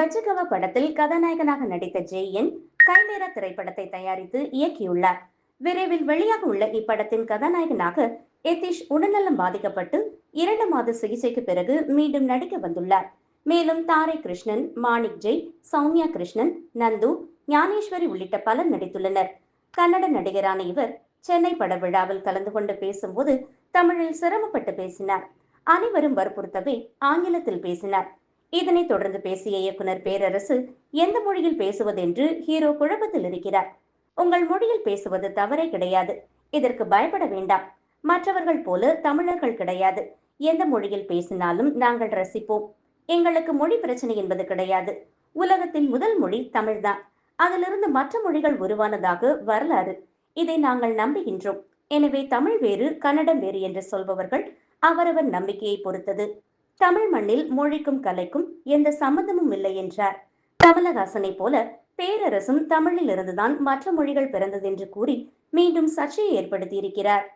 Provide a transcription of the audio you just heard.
பச்சகவா படத்தில் கதாநாயகனாக நடித்த ஜெயன் கைமேரா திரைப்படத்தை தயாரித்து இயக்கியுள்ளார். விரைவில் வெளியாக உள்ள இப்படத்தின் கதாநாயகனாக எதிஷ் உடல்நலம் பாதிக்கப்பட்டு இரண்டு மாத சிகிச்சைக்கு பிறகு மீண்டும் நடிக்க வந்துள்ளார். மேலும் தாரை கிருஷ்ணன் மாணிக் ஜெய் சௌமியா கிருஷ்ணன் நந்து ஞானேஸ்வரி உள்ளிட்ட பலர் நடித்துள்ளனர். கன்னட நடிகரான இவர் சென்னை பட விழாவில் கலந்து கொண்டு பேசும்போது தமிழில் சிரமப்பட்டு பேசினார். அனைவரும் வற்புறுத்தவே ஆங்கிலத்தில் பேசினார். இதனைத் தொடர்ந்து பேசிய இயக்குனர் பேரரசு எந்த மொழியில் பேசுவதென்று ஹீரோ குழப்பத்தில் இருக்கிறார். உங்கள் மொழியில் பேசுவது தவறே கிடையாது. இதற்கு பயப்பட வேண்டாம். மற்றவர்கள் போல தமிழர்கள் கிடையாது. எந்த மொழியில் பேசினாலும் நாங்கள் ரசிப்போம். எங்களுக்கு மொழி பிரச்சனை என்பது கிடையாது. உலகத்தின் முதல் மொழி தமிழ்தான். அதிலிருந்து மற்ற மொழிகள் உருவானதாக வரலாறு. இதை நாங்கள் நம்புகின்றோம். எனவே தமிழ் வேறு கன்னடம் வேறு என்று சொல்பவர்கள் அவரவர் நம்பிக்கையை பொறுத்தது. தமிழ் மண்ணில் மொழிக்கும் கலைக்கும் எந்த சம்பந்தமும் இல்லை என்றார். கமலஹாசனை போல பேரரசும் தமிழில் இருந்துதான் மற்ற மொழிகள் பிறந்ததென்று கூறி மீண்டும் சர்ச்சையை ஏற்படுத்தியிருக்கிறார்.